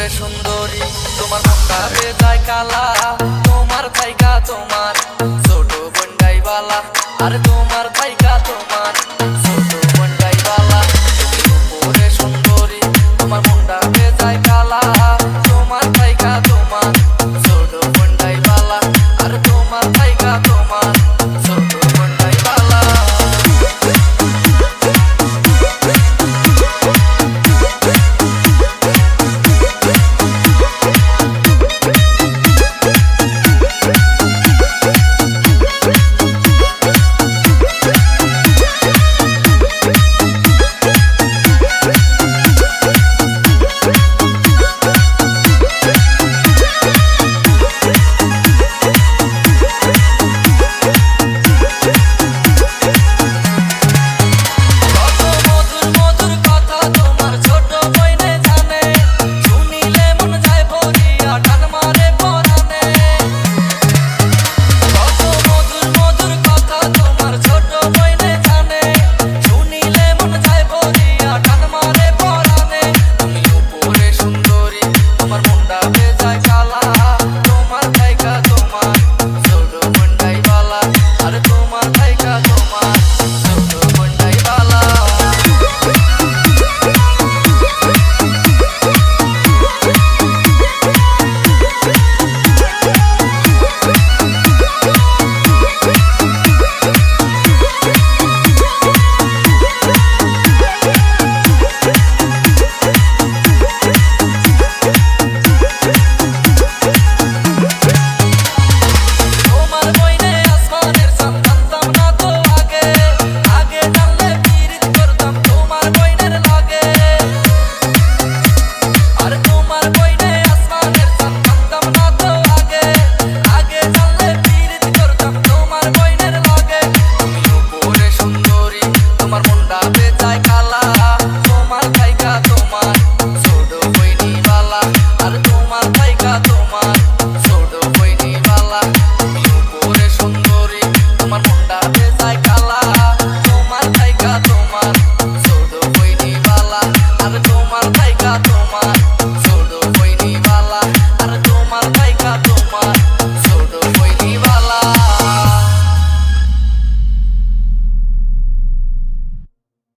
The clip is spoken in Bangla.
রে সুন্দরী, তোমার মনটা রে যায় কালা, তোমার ভাইকা তোমার, ছোট বন্ডাই বালা, আর তোমার